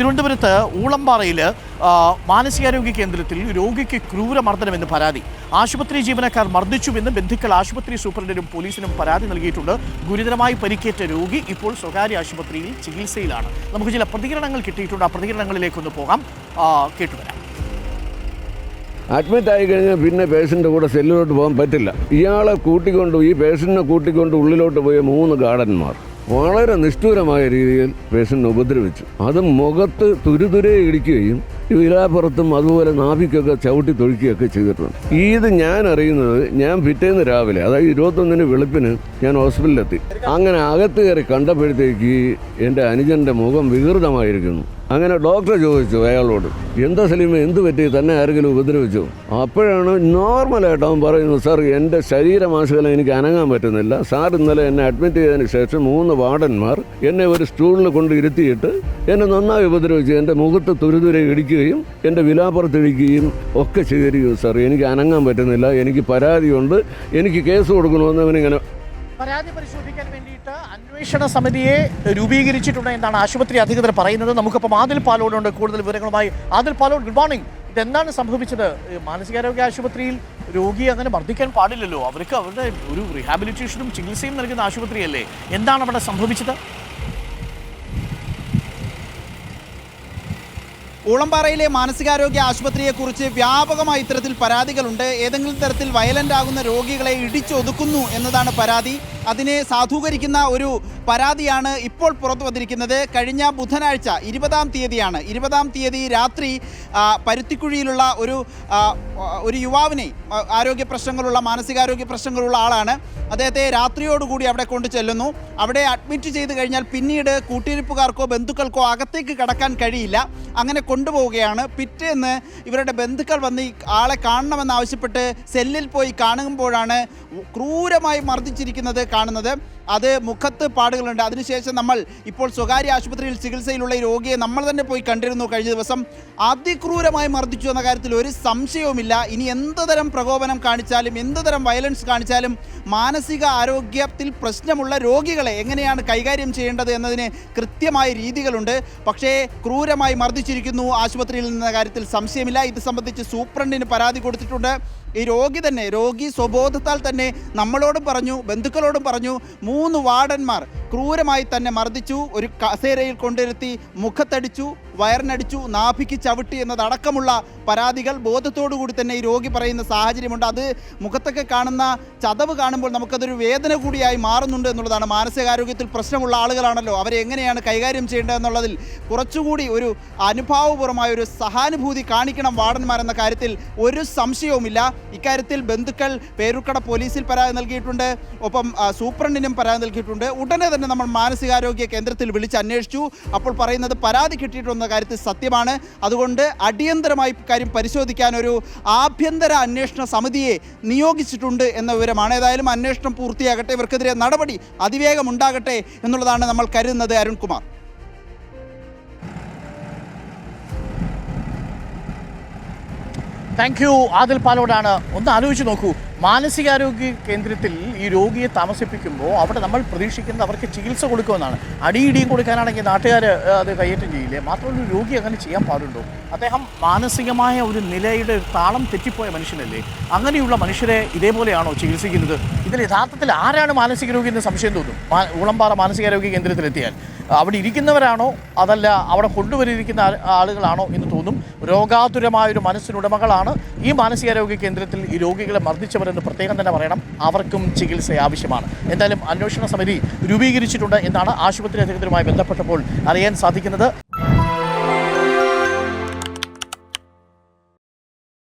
തിരുവനന്തപുരത്ത് ഊളംപാറയിൽ മാനസികാരോഗ്യ കേന്ദ്രത്തിൽ രോഗിക്ക് ക്രൂരമർദ്ദനമെന്ന് പരാതി. ആശുപത്രി ജീവനക്കാർ മർദ്ദിച്ചുവെന്ന് ബന്ധുക്കൾ ആശുപത്രി സൂപ്രണ്ടിനും പോലീസിനും പരാതി നൽകിയിട്ടുണ്ട്. ഗുരുതരമായി പരിക്കേറ്റ രോഗി ഇപ്പോൾ സ്വകാര്യ ആശുപത്രിയിൽ ചികിത്സയിലാണ്. നമുക്ക് ചില പ്രതികരണങ്ങൾ കിട്ടിയിട്ടുണ്ട്. ആ പ്രതികരണങ്ങളിലേക്കൊന്ന് പോകാം. കേട്ടുവരാം. അഡ്മിറ്റ് ആയി കഴിഞ്ഞാൽ പിന്നെ പേഷ്യന്റെ കൂടെ സെല്ലിലോട്ട് പോകാൻ പറ്റില്ല. ഇയാളെ കൂട്ടിക്കൊണ്ട് ഈ പേഷ്യന്റിനെ കൂട്ടിക്കൊണ്ട് ഉള്ളിലോട്ട് പോയ മൂന്ന് ഗാർഡന്മാർ. വളരെ നിഷ്ഠൂരമായ രീതിയിൽ പേഷ്യന്റ് ഉപദ്രവിച്ചു. അത് മുഖത്ത് തുരുതുരെ ഇടിക്കുകയും വിലാപ്പുറത്തും അതുപോലെ നാഭിക്കൊക്കെ ചവിട്ടി തൊഴിക്കുകയൊക്കെ ചെയ്തിട്ടുണ്ട്. ഇത് ഞാൻ അറിയുന്നത് ഞാൻ പിറ്റേന്ന് രാവിലെ അതായത് ഇരുപത്തൊന്നിന് വെളുപ്പിന് ഞാൻ ഹോസ്പിറ്റലിലെത്തി. അങ്ങനെ അകത്ത് കയറി കണ്ടപ്പോഴത്തേക്ക് എന്റെ അനുജന്റെ മുഖം വികൃതമായിരിക്കുന്നു. അങ്ങനെ ഡോക്ടർ ചോദിച്ചു അയാളോട് എന്താ സലീമ എന്ത് പറ്റി? തന്നെ ആരെങ്കിലും ഉപദ്രവിച്ചു? അപ്പോഴാണ് നോർമലായിട്ട് അവൻ പറയുന്നത് സാർ എന്റെ ശരീരമാശകലം എനിക്ക് അനങ്ങാൻ പറ്റുന്നില്ല. സാർ ഇന്നലെ എന്നെ അഡ്മിറ്റ് ചെയ്തതിന് ശേഷം മൂന്ന് വാർഡന്മാർ എന്നെ ഒരു സ്റ്റൂളിൽ കൊണ്ട് ഇരുത്തിയിട്ട് എന്നെ നന്നായി ഉപദ്രവിച്ചു എന്റെ മുഖത്ത് തുരുതുരെ ഇടിക്കുകയും എന്റെ വിലാപ്പുറത്ത് ഇടിക്കുകയും ഒക്കെ ചെയ്തിരിക്കും സാർ. എനിക്ക് അനങ്ങാൻ പറ്റുന്നില്ല. എനിക്ക് പരാതിയുണ്ട്. എനിക്ക് കേസ് കൊടുക്കണമെന്ന് അവനിങ്ങനെ പരാതി പരിശോധിക്കാൻ വേണ്ടിയിട്ട് അന്വേഷണ സമിതിയെ രൂപീകരിച്ചിട്ടുണ്ട് എന്നാണ് ആശുപത്രി അധികൃതർ പറയുന്നത്. നമുക്കിപ്പം ആദിൽ പാലോടുണ്ട് കൂടുതൽ വിവരങ്ങളുമായി ആദിൽ പാലോട് ഗുഡ് മോർണിംഗ് ഇതെന്താണ് സംഭവിച്ചത്? മാനസികാരോഗ്യ ആശുപത്രിയിൽ രോഗി അങ്ങനെ വർദ്ധിക്കാൻ പാടില്ലല്ലോ. അവർക്ക് അവരുടെ ഒരു റീഹാബിലിറ്റേഷനും ചികിത്സയും നൽകുന്ന ആശുപത്രിയല്ലേ? എന്താണ് അവിടെ സംഭവിച്ചത്? ഊളംപാറയിലെ മാനസികാരോഗ്യ ആശുപത്രിയെക്കുറിച്ച് വ്യാപകമായി ഇത്തരത്തിൽ പരാതികളുണ്ട്. ഏതെങ്കിലും തരത്തിൽ വയലന്റ് ആകുന്ന രോഗികളെ ഇടിച്ചൊതുക്കുന്നു എന്നതാണ് പരാതി. അതിനെ സാധൂകരിക്കുന്ന ഒരു പരാതിയാണ് ഇപ്പോൾ പുറത്തു വന്നിരിക്കുന്നത്. കഴിഞ്ഞ ബുധനാഴ്ച ഇരുപതാം തീയതിയാണ്. ഇരുപതാം തീയതി രാത്രി പരുത്തിക്കുഴിയിലുള്ള ഒരു ഒരു യുവാവിനെ ആരോഗ്യ പ്രശ്നങ്ങളുള്ള മാനസികാരോഗ്യ പ്രശ്നങ്ങളുള്ള ആളാണ്. അദ്ദേഹത്തെ രാത്രിയോടുകൂടി അവിടെ കൊണ്ടു ചെല്ലുന്നു. അവിടെ അഡ്മിറ്റ് ചെയ്ത് കഴിഞ്ഞാൽ പിന്നീട് കൂട്ടിരിപ്പുകാർക്കോ ബന്ധുക്കൾക്കോ അകത്തേക്ക് കടക്കാൻ കഴിയില്ല. അങ്ങനെ കൊണ്ടുപോവുകയാണ്. പിറ്റേന്ന് ഇവരുടെ ബന്ധുക്കൾ വന്ന് ഈ ആളെ കാണണമെന്നാവശ്യപ്പെട്ട് സെല്ലിൽ പോയി കാണുമ്പോഴാണ് ക്രൂരമായി മർദ്ദിച്ചിരിക്കുന്നത് കാണുന്നത്. അത് മുഖത്ത് പാടുകളുണ്ട്. അതിനുശേഷം നമ്മൾ ഇപ്പോൾ സ്വകാര്യ ആശുപത്രിയിൽ ചികിത്സയിലുള്ള ഈ രോഗിയെ നമ്മൾ തന്നെ പോയി കണ്ടിരുന്നു കഴിഞ്ഞ ദിവസം. അതിക്രൂരമായി മർദ്ദിച്ചു എന്ന കാര്യത്തിൽ ഒരു സംശയവുമില്ല. ഇനി എന്ത് തരം പ്രകോപനം കാണിച്ചാലും എന്ത് തരം വയലൻസ് കാണിച്ചാലും മാനസിക ആരോഗ്യത്തിൽ പ്രശ്നമുള്ള രോഗികളെ എങ്ങനെയാണ് കൈകാര്യം ചെയ്യേണ്ടത് എന്നതിന് കൃത്യമായ രീതികളുണ്ട്. പക്ഷേ ക്രൂരമായി മർദ്ദിച്ചിരിക്കുന്നു ആശുപത്രിയിൽ നിന്ന കാര്യത്തിൽ സംശയമില്ല. ഇത് സംബന്ധിച്ച് സൂപ്രണ്ടിന് പരാതി കൊടുത്തിട്ടുണ്ട്. ഈ രോഗി തന്നെ രോഗി സ്വബോധത്താൽ തന്നെ നമ്മളോടും പറഞ്ഞു ബന്ധുക്കളോടും പറഞ്ഞു മൂന്ന് വാർഡന്മാർ ക്രൂരമായി തന്നെ മർദ്ദിച്ചു ഒരു കസേരയിൽ കൊണ്ടിരുത്തി മുഖത്തടിച്ചു വയറിനടിച്ചു നാഭിക്ക് ചവിട്ടി എന്നതടക്കമുള്ള പരാതികൾ കൂടി തന്നെ ഈ രോഗി പറയുന്ന സാഹചര്യമുണ്ട്. അത് മുഖത്തൊക്കെ കാണുന്ന ചതവ് കാണുമ്പോൾ നമുക്കതൊരു വേദന കൂടിയായി മാറുന്നുണ്ട് എന്നുള്ളതാണ് മാനസികാരോഗ്യത്തിൽ പ്രശ്നമുള്ള ആളുകളാണല്ലോ. അവരെ എങ്ങനെയാണ് കൈകാര്യം ചെയ്യേണ്ടത് എന്നുള്ളതിൽ കുറച്ചുകൂടി ഒരു അനുഭാവപൂർവമായ ഒരു സഹാനുഭൂതി കാണിക്കണം വാർഡന്മാരെന്ന കാര്യത്തിൽ ഒരു സംശയവുമില്ല. ഇക്കാര്യത്തിൽ ബന്ധുക്കൾ പേരുക്കട പോലീസിൽ പരാതി നൽകിയിട്ടുണ്ട്. ഒപ്പം സൂപ്രണ്ടിനും പരാതി നൽകിയിട്ടുണ്ട്. ഉടനെ തന്നെ നമ്മൾ മാനസികാരോഗ്യ കേന്ദ്രത്തിൽ വിളിച്ച് അന്വേഷിച്ചു. അപ്പോൾ പറയുന്നത് പരാതി കിട്ടിയിട്ടുള്ള കാര്യത്തിൽ സത്യമാണ്. അതുകൊണ്ട് അടിയന്തരമായി കാര്യം പരിശോധിക്കാൻ ഒരു ആഭ്യന്തര അന്വേഷണ സമിതിയെ നിയോഗിച്ചിട്ടുണ്ട് എന്ന വിവരമാണ്. ഏതായാലും അന്വേഷണം പൂർത്തിയാകട്ടെ ഇവർക്കെതിരെ നടപടി അതിവേഗം ഉണ്ടാകട്ടെ എന്നുള്ളതാണ് നമ്മൾ കരുതുന്നത് അരുൺകുമാർ. താങ്ക് യു ആദിൽ പാലോടാണ്. ഒന്ന് ആലോചിച്ച് നോക്കൂ. മാനസികാരോഗ്യ കേന്ദ്രത്തിൽ ഈ രോഗിയെ താമസിപ്പിക്കുമ്പോൾ അവിടെ നമ്മൾ പ്രതീക്ഷിക്കുന്നത് അവർക്ക് ചികിത്സ കൊടുക്കുമെന്നാണ്. അടിയിടിയും കൊടുക്കാനാണെങ്കിൽ നാട്ടുകാർ അത് കയ്യേറ്റം ചെയ്യില്ലേ? മാത്രമല്ല രോഗി അങ്ങനെ ചെയ്യാൻ പാടുണ്ടോ? അദ്ദേഹം മാനസികമായ ഒരു നിലയുടെ താളം തെറ്റിപ്പോയ മനുഷ്യനല്ലേ? അങ്ങനെയുള്ള മനുഷ്യരെ ഇതേപോലെയാണോ ചികിത്സിക്കുന്നത്? ഇതിൽ യഥാർത്ഥത്തിൽ ആരാണ് മാനസിക രോഗി എന്ന് സംശയം തോന്നും? ഊളംപാറ മാനസികാരോഗ്യ കേന്ദ്രത്തിലെത്തിയാൽ. അവിടെ ഇരിക്കുന്നവരാണോ? അതല്ല അവിടെ കൊണ്ടുവരിയിരിക്കുന്ന ആളുകളാണോ എന്ന് തോന്നും. രോഗാതുരമായൊരു മനസ്സിനുടമകളാണ് ഈ മാനസികാരോഗ്യ കേന്ദ്രത്തിൽ ഈ രോഗികളെ മർദ്ദിച്ചവരെന്ന് പ്രത്യേകം തന്നെ പറയണം. അവർക്കും ചികിത്സ ആവശ്യമാണ്. എന്തായാലും അന്വേഷണ സമിതി രൂപീകരിച്ചിട്ടുണ്ട് എന്നാണ് ആശുപത്രി അധികൃതരുമായി ബന്ധപ്പെട്ടപ്പോൾ അറിയാൻ സാധിക്കുന്നത്.